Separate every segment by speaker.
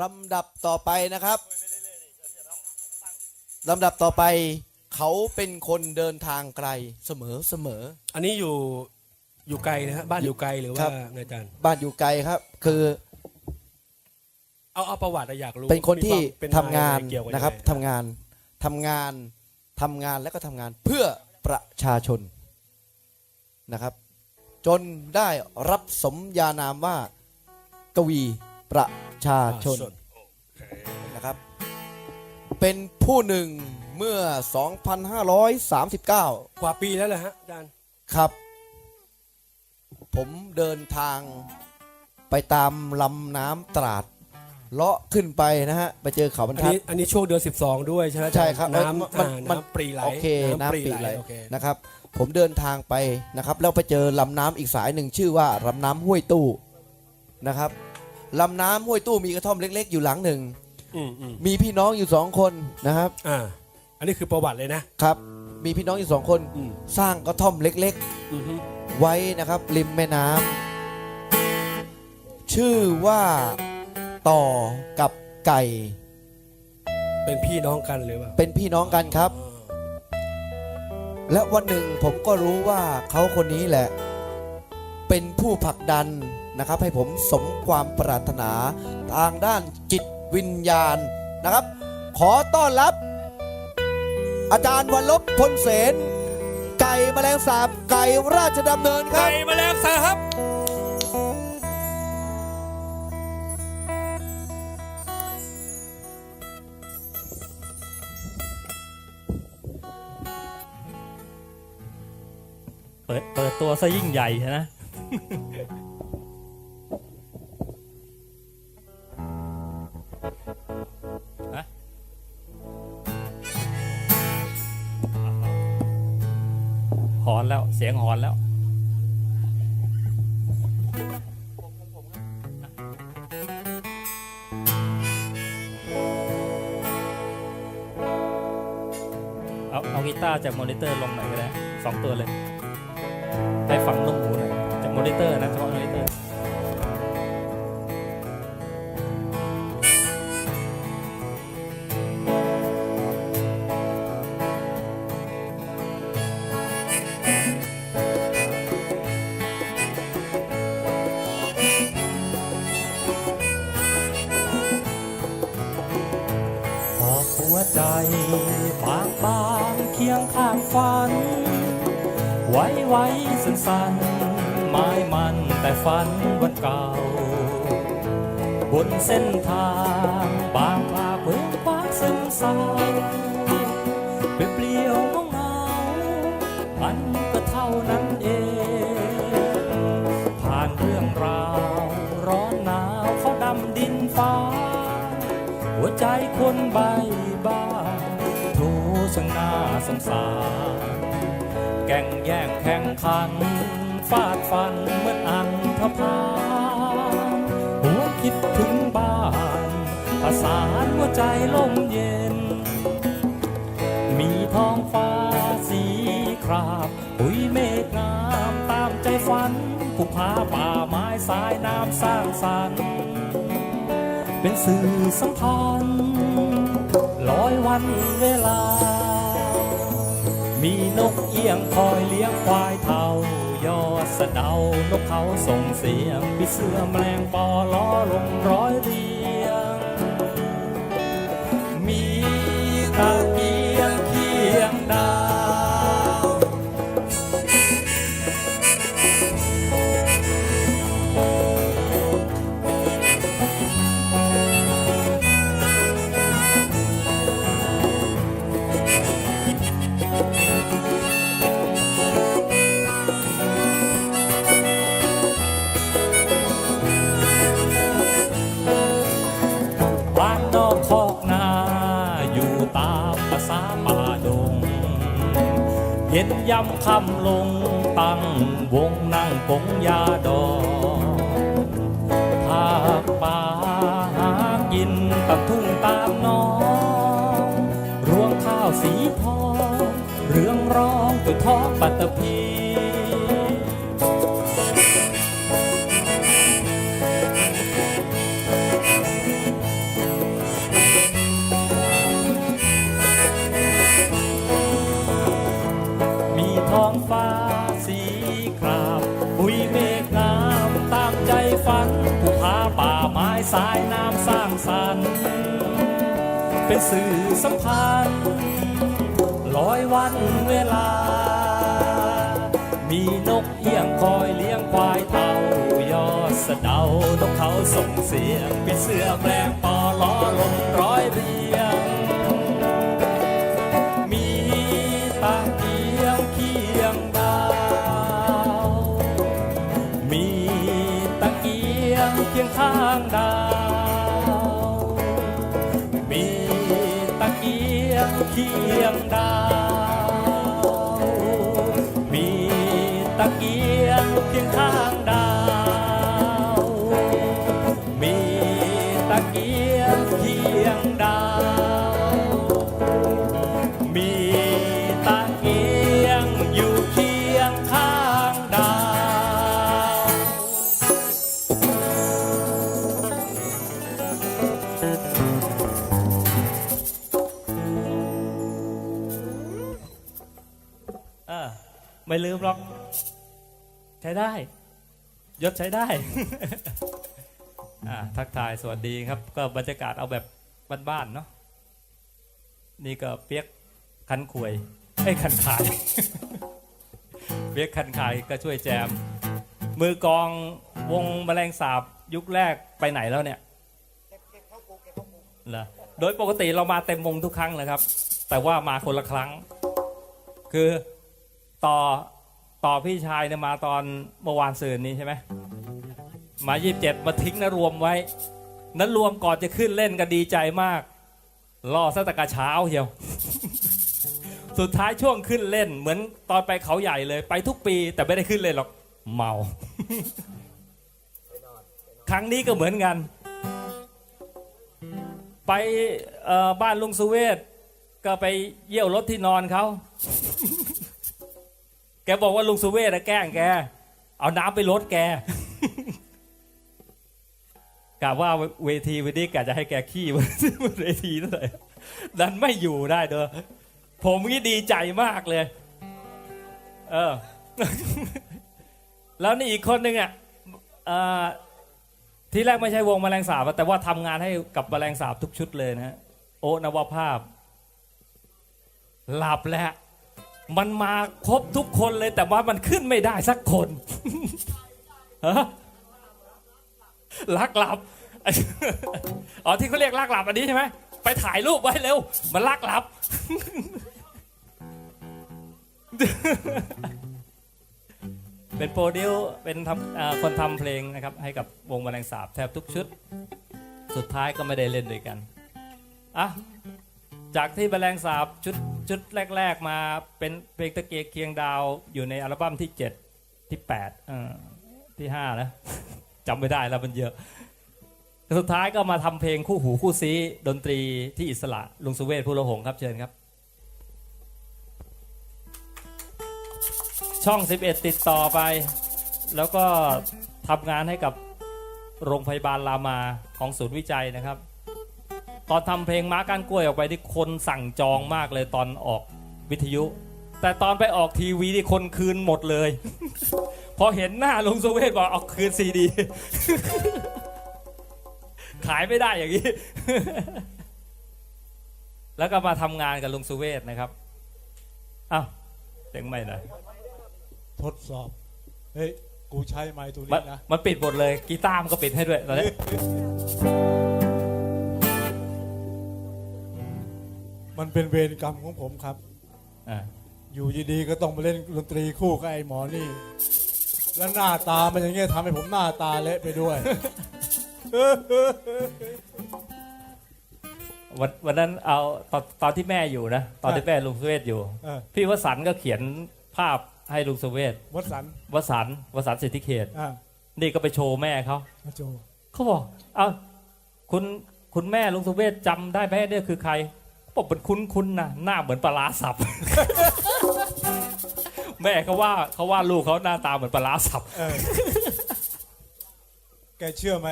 Speaker 1: ลำดับต่อไปนะครับลำดับต่อไป เขาเป็นคนเดินทางไกลเสมอเสมอ
Speaker 2: อันนี้อยู่อยู่ไกลนะฮะบ้านอยู่ไกลหรือ
Speaker 1: ครั
Speaker 2: ว่า
Speaker 1: บ
Speaker 2: ไงอาจารย์
Speaker 1: บ้านอยู่ไกลครับ คือ
Speaker 2: เอาเอาประวัติอะอยากรู้
Speaker 1: เป็นคนที่
Speaker 2: มีวามเป็น
Speaker 1: ทำงาน
Speaker 2: อะไรเกี่ยวกั
Speaker 1: นะครับ
Speaker 2: ยังไง
Speaker 1: ทำงานทำงานทำงานและก็ทำงานเพื่อประชาชนนะครับ จนได้รับสมญานามว่ากวี ประชาชนนะครับ เป็นผู้หนึ่งเมื่อ 2539
Speaker 2: กว่าปีแล้วเหรอฮะอาจารย์
Speaker 1: ครับ ผมเดินทางไปตามลำน้ำตราด เลาะขึ้นไปนะฮะ ไปเจอเขาบรร
Speaker 2: อัน
Speaker 1: ทัด
Speaker 2: นี้อันนี้ช่วงเดือน12 ด้วยใช่ไหมอาจา
Speaker 1: ใช่
Speaker 2: ย์
Speaker 1: ครับ
Speaker 2: น้ำ
Speaker 1: เอ้ย
Speaker 2: อ่า
Speaker 1: มัน
Speaker 2: น้ำปรีไหล
Speaker 1: โอเคน้ำปรีไหล
Speaker 2: โอเค
Speaker 1: นะครับ ผมเดินทางไปนะครับ แล้วไปเจอลำน้ำอีกสายหนึ่งชื่อว่าลำน้ำห้วยตู้นะครับ ลำน้ำห้วยตู้มีกระท่อมเล็ก ๆ อยู่หลังหนึ่ง
Speaker 2: อืมอืม
Speaker 1: มีพี่น้องอยู่สองคนนะครับ
Speaker 2: อ่า อันนี้คือประวัติเลยนะ
Speaker 1: ครับ มีพี่น้องอยู่สองคน
Speaker 2: อืม
Speaker 1: สร้างกระท่อมเล็ก
Speaker 2: อือฮึ
Speaker 1: ๆ ไว้นะครับ ริมแม่น้ำชื่อว่าต่อกับไก่
Speaker 2: เป็นพี่น้องกันหรือเปล่า
Speaker 1: เป็นพี่น้องกันครับ และวันหนึ่งผมก็รู้ว่าเขาคนนี้แหละ เป็นผู้ผลักดัน นะครับ ให้ผมสมความปรารถนาทางด้านจิตวิญญาณนะครับ ขอต้อนรับ อาจารย์วันลบพลเสนไก่แมลงสาบไก่ราชดำเนินครั
Speaker 2: ไก่
Speaker 1: บ
Speaker 2: แมลงสาบครับ
Speaker 3: เปิดเปิดตัวซะยิ่งใหญ่นะ แล้วเอาเอากีตาร์จากมอนิเตอร์ลงหน่อยก็ได้สองตัวเลยได้ฟังลูกหูหน่อยจากมอนิเตอร์นะเฉพาะมอนิเตอร์
Speaker 4: ฝันวันเก่า บนเส้นทางบางคลาเบื้องฟ้าซึมเศร้าเปลี่ยวๆเงามันก็เท่านั้นเอง ผ่านเรื่องราว ร้อนหนาวเขาดำดินฟ้า หัวใจคนใบบ้าโถช่างนาสงสารแก่งแย่งแข่งขันฟาดฟันเหมือนอัน ธพาหัวคิดถึงบ้านผสานหัวใจลมเย็น มีท้องฟ้าสีคราบปุยเมฆงามตามใจฝันภูผาป่าไม้สายน้ำสร้างสรรค์เป็นสื่อสัมพันธ์ลอยวันเวลา มีนกเอียงคอยเลี้ยงควายเท่า ยอดสะเดานกเขาส่งเสียงปีเสื้อแมลงปอล้อลงร้อยรี ย็นยำคำลงตั้งวงนั่งปงยาดองภาคป่าหากินตามทุ่งตามหน้องรวงข้าวสีทองเรื่องร้องตัวท้องปัตตพี สายน้ำสร้างสรรค์ เป็นสื่อสัมพันธ์ลอยวันเวลา มีนกเอี้ยงคอยเลี้ยงควายเต่ายอดสะเดานกเขาส่งเสียงปีเสือแปลงปอล้อลมร้อยเรี ยง ไม่ลืมหรอก ใช้ได้ ยศใช้ได้ อ่าทักทายสวัสดีครับ ก็บรรยากาศเอาแบบบ้านๆเนาะนี่ก็เปียกคันขวยไอ้ยคันขาย เปียกคันขายก็ช่วยแจม มือกลองวงแมลงสาบยุคแรกไปไหนแล้วเนี่ยเหรอโดยปกติเรามาเต็มวงทุกครั้งเลยครับ แต่ว่ามาคนละครั้ง คือ ต่อต่อพี่ชายเนี่ยมาตอนเมื่อวานซืนนี้ใช่ไหมมายี่สิบเจ็ดมาทิ้งนะรวมไว้นั้นรวมก่อนจะขึ้นเล่นก็ดีใจมาก รอสักแตะกะเช้าเหี่ยว สุดท้ายช่วงขึ้นเล่น เหมือนตอนไปเขาใหญ่เลยไปทุกปี แต่ไม่ได้ขึ้นเล่นหรอกเมา ครั้งนี้ก็เหมือนกัน ไปบ้านลุงสุเวศก็ไปเยี่ยวรถที่นอนเขา กบอกว่าลุงสุเวศนะแกล้งแก เอาน้ำไปลดแกกะว่าเวทีวันนี้กะจะให้แกขี้บนเวทีนั่นเลยดันไม่อยู่ได้เด้อผมนี่ดีใจมากเลย เออ แล้วนี่อีกคนหนึ่งอะเอ่อที่แรกไม่ใช่วงแมลงสาบอะแต่ว่าทำงานให้กับแมลงสาบทุกชุดเลยนะฮะโอนวภาพ หลับแล้ว มันมาครบทุกคนเลยแต่ว่ามันขึ้นไม่ได้สักคนฮะลักหลับอ๋อที่เขาเรียกลักหลับอันนี้ใช่ไหมไปถ่ายรูปไว้เร็ว มันลักหลับ เป็นโปรดิวเป็นทำคนทำเพลงนะครับ ให้กับวงแมลงสาบแทบทุกชุด สุดท้ายก็ไม่ได้เล่นด้วยกันอะ จากที่แมลงสาบชุดชุดแรก ๆ มาเป็นเพลงตะเกียกเคียงดาวอยู่ในอัลบั้มที่7ที่8เอ่อที่5นะจำไม่ได้แล้วมันเยอะสุดท้ายก็มาทำเพลงคู่หูคู่ซีดนตรีที่อิสระลุงสุเวศผู้ละหงครับเชิญครับ ช่อง 11 ติดต่อไป แล้วก็ทำงานให้กับโรงพยาบาลรามาของศูนย์วิจัยนะครับ ตอนทำเพลงม้าก้านกล้วยออกไปที่คนสั่งจองมากเลยตอนออกวิทยุ แต่ตอนไปออกทีวีที่คนคืนหมดเลย พอเห็นหน้าลุงสุเวศบอกเอาคืนซีดี ขายไม่ได้อย่างนี้ แล้วก็มาทำงานกับลุงสุเวศนะครับอ้าวเสียงไม่หน่อย
Speaker 5: ทดสอบ เฮ้ย กูใช้ไม้ตัว
Speaker 4: มัน
Speaker 5: นี้นะ
Speaker 4: มันปิดหมดเลย กีตาร์มันก็ปิดให้ด้วยตอนนี้
Speaker 5: มันเป็นเวรกรรมของผมครับ
Speaker 4: อ่า
Speaker 5: อยู่ดีๆก็ต้องมาเล่นดนตรีคู่กับไอ้หมอนี่ แล้วหน้าตามันอย่างเงี้ยทำให้ผมหน้าตาเละไปด้วย
Speaker 4: วันวันนั้นเอาตอนตอนที่แม่อยู่นะ ตอนที่แม่ลุงสุเวศอยู่
Speaker 5: เออ
Speaker 4: พี่วสันต์ก็เขียนภาพให้ลุงสุเวศ
Speaker 5: วัดสัน
Speaker 4: วสันต์วสันต์สิทธิเขต
Speaker 5: อ่า
Speaker 4: นี่ก็ไปโชว์แม่เขา
Speaker 5: มาโจ
Speaker 4: เขาบอก เอาคุณคุณแม่ลุงสุเวศจำได้ไหมเนี่ยคือใครเขา ผมเป็นคุ้นๆนะหน้าเหมือนปลาสับ แม่เขาว่าเขาว่าลูกเขาหน้าตาเหมือนปลาสับ
Speaker 5: แกเชื่อไหม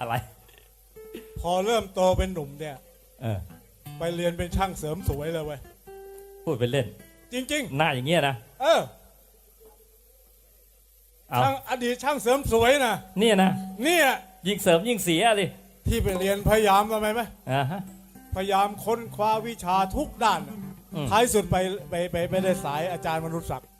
Speaker 4: อะไร
Speaker 5: พอเริ่มโตเป็นหนุ่มเนี่ย
Speaker 4: เออ
Speaker 5: ไปเรียนเป็นช่างเสริมสวยเลยเว้ย
Speaker 4: พูดไปเล่น
Speaker 5: จริงๆ
Speaker 4: หน้าอย่างเงี้ยนะ
Speaker 5: เออ
Speaker 4: อ
Speaker 5: ช่างอดีตช่างเสริมสวยนะ
Speaker 4: เนี่ยนะ
Speaker 5: เนี่ย
Speaker 4: ยิ่งเสริมยิ่งเสียดิ
Speaker 5: ที่ไปเรียนพยายามทำไมไหม
Speaker 4: อ่าฮะ
Speaker 5: พยายามค้นคว้าวิชาทุกด้านท้ายสุดไปไปไปไม่ได้สายอาจารย์มนุษย์ศักดิ์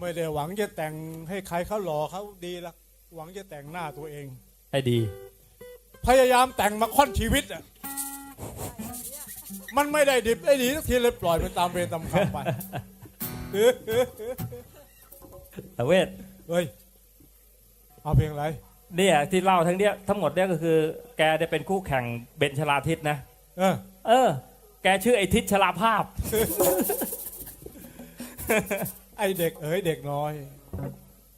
Speaker 5: ไม่ได้หวังจะแต่งให้ใครเขาหล่อเขาดีละหวังจะแต่งหน้าตัวเอง
Speaker 4: ให้ดี
Speaker 5: พยายามแต่งมาค่อนชีวิตอะมันไม่ได้ดิบได้ดีสักทีเลยปล่อยไปตามเวรตามกรรมไป
Speaker 4: ตะเวท
Speaker 5: เฮ้ย เอาเพลงอะไร
Speaker 4: เนี่ยที่เล่าทั้งเนี้ยทั้งหมดเนี่ยก็คือ แกได้เป็นคู่แข่งเบนชลาทิศนะ
Speaker 5: เออ
Speaker 4: เออ แกชื่อไอทิศชลาภาพ
Speaker 5: ไอเด็กเอ๋ยเด็กน้อย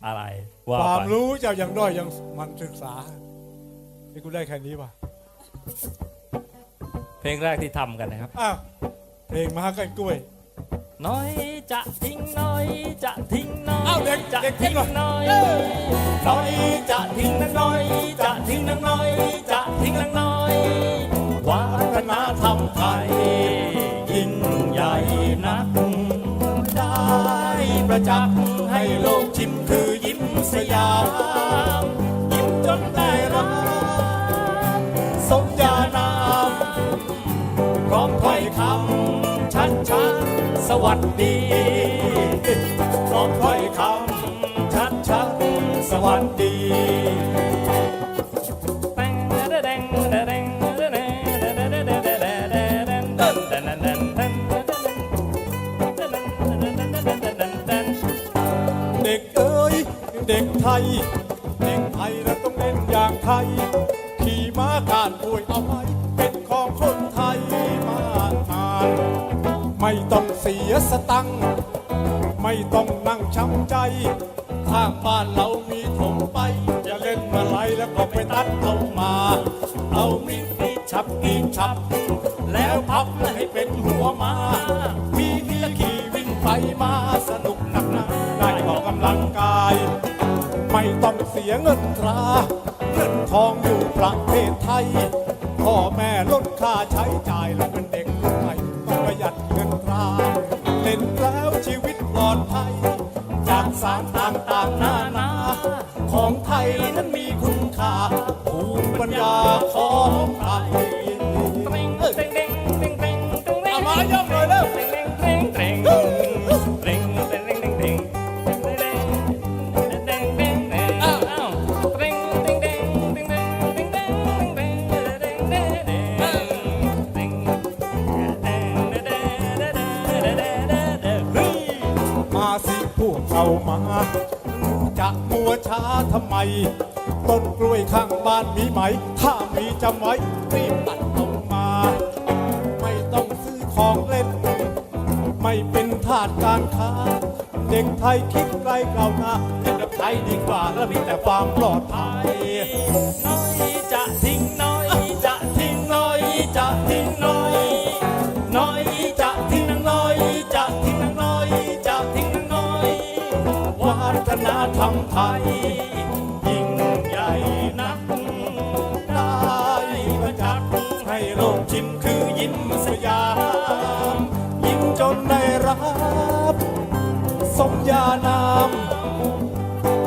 Speaker 4: อะไร
Speaker 5: ความรู้เจ้ายังน้อยยังมันศึกษานี่กูได้แค่นี้ป่ะ
Speaker 4: เพลงแรกที่ทำกันนะครับ
Speaker 5: อ้าเพลงมากันกล้วย
Speaker 4: น้อยจะทิ้งน้อยจะทิ้งน้อย
Speaker 5: เด็ก
Speaker 4: จะ
Speaker 5: ทิ้ง
Speaker 4: น้อยน้อยจะทิ้ง น้อยจะทิ้งนางน้อยจะทิ้งนางน้อย วัฒนธรรมไทย ยิ่งใหญ่นัก ได้ประจักษ์ให้โลกชิมคือยิ้มสยาม ยิ้มจนได้รับสมญานามพร้อมถ้อยคำชัดชัดสวัสดีพร้อมถ้อยคำชัดชัดสวัสดี
Speaker 5: เด็กไทย เด็กไทยเราต้องเล่นอย่างไทย ขี่ม้าการป่วยเอาไว้เป็นของคนไทยมานาน ไม่ต้องเสียสตังค์ไม่ต้องนั่งช้ำใจข้างบ้านเรามีถมไปจะเล่นมื่อไรแล้วก็ไปตัดเอามา เอามีดกรีดฉับกรีดฉับ แล้วพับให้เป็นหัวมา ยเงินตรา เงินทองอยู่ประเทศไทย พ่อแม่ลดค่าใช้จ่ายลง เอามาจะมัวช้าทำไม ต้นกล้วยข้างบ้านมีไหม ถ้ามีจำไว้ รีบตัดออกมา ไม่ต้องซื้อของเล่น ไม่เป็นทาสการค้า เด็กไทยคิดไกลเก่าหน้าเด็กไทยดีกว่าและมีแต่ความปลอดภัยา
Speaker 4: นา
Speaker 3: ม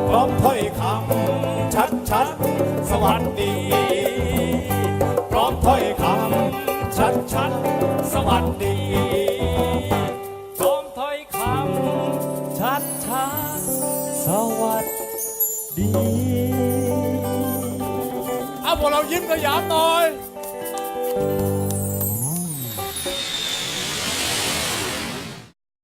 Speaker 3: พร้อมถ้อยคำชัดชัดสวัสดี พร้อมถ้อยคำชัดชัดสวัสดี
Speaker 4: พร้อมถ้อยคำชัดชัดสวัสดี
Speaker 5: เอาพวกเรายิ้มสยามหน่อย